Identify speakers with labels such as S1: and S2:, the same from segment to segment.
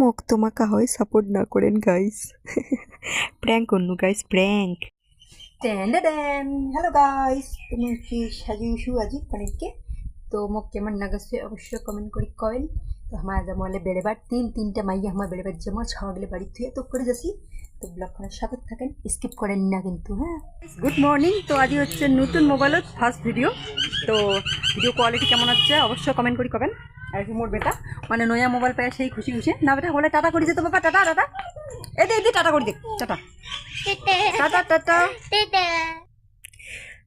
S1: মোক তোমাকা হয় সাপোর্ট না করেন গাইস প্র্যাঙ্ক করনু গাইস প্র্যাঙ্ক
S2: হেল্ল' গাইজ তুমি কি সাজিছো আজি পনীৰকে তো মোক কেমন নাগাছে অবশ্যই কমেন্ট কৰি কয়েন তো আমার আজি মই বেলেবাৰ তিন তিনটা মাইয়া আমার বেড়েবার যে মই ছাগলে বাড়িত থুয়ে তো করে যাচ্ছি তো ব্লগখনের সাথে থাকেন। স্কিপ করেন না কিন্তু হ্যাঁ? গুড মর্নিং তো আজি হচ্ছে নতুন মোবাইলত ফার্স্ট ভিডিও তো ভিডিও কোয়ালিটি কেমন হচ্ছে? অবশ্যই কমেন্ট কৰি কবেন। আর কি মোর বেটা? মানে নয়া মোবাইল পায় সেই খুশি খুশি। না বেটা হলে টাটা করে তো বাবা টাটা টাটা। এদি এদি টাটা করে দে টাটা টাটা। টাটা।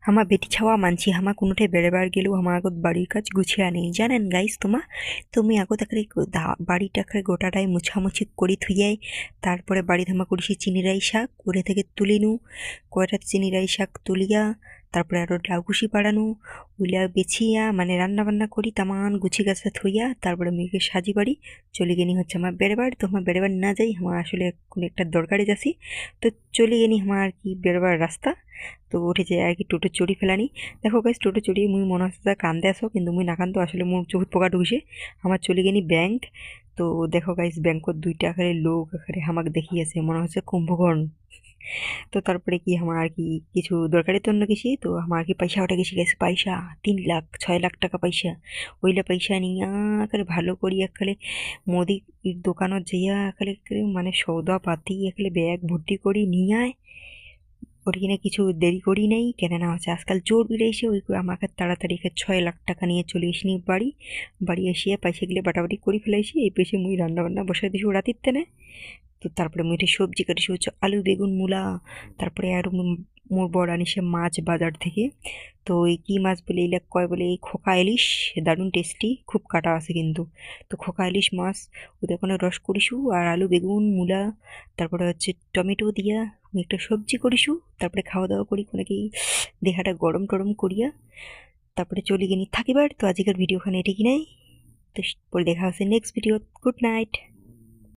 S1: আমার বেটি ছাওয়া মানছি আমার কোনোটাই বেড়েবার গেলেও আমার আগত বাড়ির কাজ গুছিয়ে আনি জানেন গাইস তোমা, তুমি আগত একারে বাড়িটাকে গোটাটাই মুছামুছি করি থুইয়াই, তারপরে বাড়ি ধামা করিছি চিনিরাই শাক করে থেকে তুলি তুলিনু, কয়টা চিনিরাই শাক তুলিয়া, তারপরে আরও লাউকুশি পাড়ানো ওইলা বেছিয়া মানে রান্না বান্না করি তামান গুছি গাছে থইয়া, তারপরে মেয়েকে সাজি বাড়ি, চলে গেনি হচ্ছে আমার বেড়েবার, তো আমার বেড়েবার না যাই আমার আসলে কোনো একটা দরকারে যাচ্ছি, তো চলে গেনি আমার আর কি বেরোবার রাস্তা। তো উঠে যায় আর কি টোটো চড়ি ফেলানি। দেখো গাইস টোটো চড়িয়ে মুই মনে হচ্ছে তা কান্দে আসো কিন্তু মুই না কান্দো, আসলে মোর চোখত পোকা ঢুকছে। আমার চলে গেনি ব্যাংক। তো দেখো গাইস ব্যাংকত দুইটা আকারে লোক আকারে আমাকে দেখি আছে মনে হচ্ছে কুম্ভকর্ণ। তো তারপরে কি আমার আর কি কিছু দরকারের জন্য গেছি তো আমার আর কি পয়সা ওটা গেছি গেছে পয়সা, তিন লাখ, ছয় লাখ টাকা পয়সা। ওইলা পয়সা নিয়ে আকারে ভালো করি একালে মোদি দোকানত যাইয়া একালে মানে সৌদা পাতি একালে ব্যাগ ভর্তি করি নিয়ে আয় ওর কিনে কিছু দেরি করি নেই। কেন না হচ্ছে আজকাল চোর বেরিয়েছে ওই করে আমাকে তাড়াতাড়ি ছয় লাখ টাকা নিয়ে চলে এসিনি বাড়ি বাড়ি এসিয়ে পয়সাগুলো বাটাবাটি করে ফেলাইছি এই পেশে মুই রান্না বান্না বসাই দিছি রাতির তেনে তো তারপরে মুই সবজি কাটিছি হচ্ছে আলু, বেগুন, মূলা, তারপরে আর মোর বড় আনিসে মাছ বাজার থেকে। তো এই কী মাছ বলে এইলা কয় বলে, এই খোকা ইলিশ, দারুণ টেস্টি, খুব কাটা আছে কিন্তু। তো খোকা ইলিশ মাছ, ওদের ওখানে রস করিসু, আর আলু, বেগুন, মূলা, তারপরে হচ্ছে টমেটো দিয়া একটা সবজি করিসু, তারপরে খাওয়া দাওয়া করি কোনাকে দেহাটা গরম টরম করিয়া, তারপরে চলে গেনি থাকিবার। তো আজকের ভিডিওখানে এটি কি নাই তো পরে দেখা আছে নেক্সট ভিডিও গুড নাইট